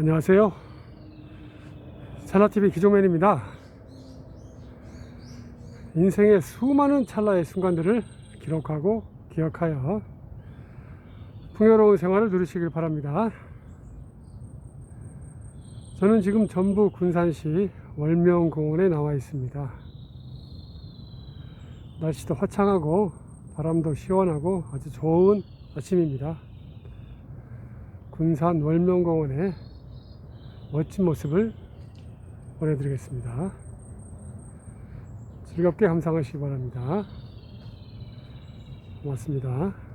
안녕하세요. 찰나TV 기종맨입니다. 인생의 수많은 찰나의 순간들을 기록하고 기억하여 풍요로운 생활을 누리시길 바랍니다. 저는 지금 전북 군산시 월명공원에 나와 있습니다. 날씨도 화창하고 바람도 시원하고 아주 좋은 아침입니다. 군산 월명공원의 멋진 모습을 보내드리겠습니다. 즐겁게 감상하시기 바랍니다. 고맙습니다.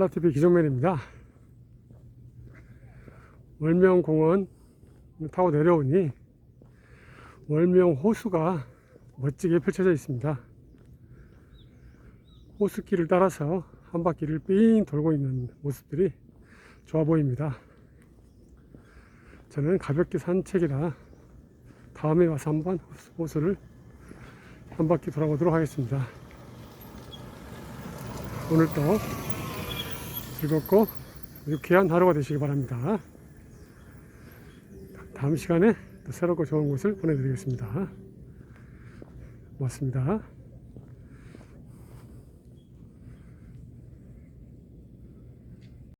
셀라TV 기종맨입니다. 월명공원 타고 내려오니 월명 호수가 멋지게 펼쳐져 있습니다. 호수길을 따라서 한 바퀴를 삥 돌고 있는 모습들이 좋아 보입니다. 저는 가볍게 산책이라 다음에 와서 한번 호수를 한 바퀴 돌아보도록 하겠습니다. 오늘도 즐겁고 유쾌한 하루가 되시기 바랍니다. 다음 시간에 또 새롭고 좋은 곳을 보내드리겠습니다. 고맙습니다.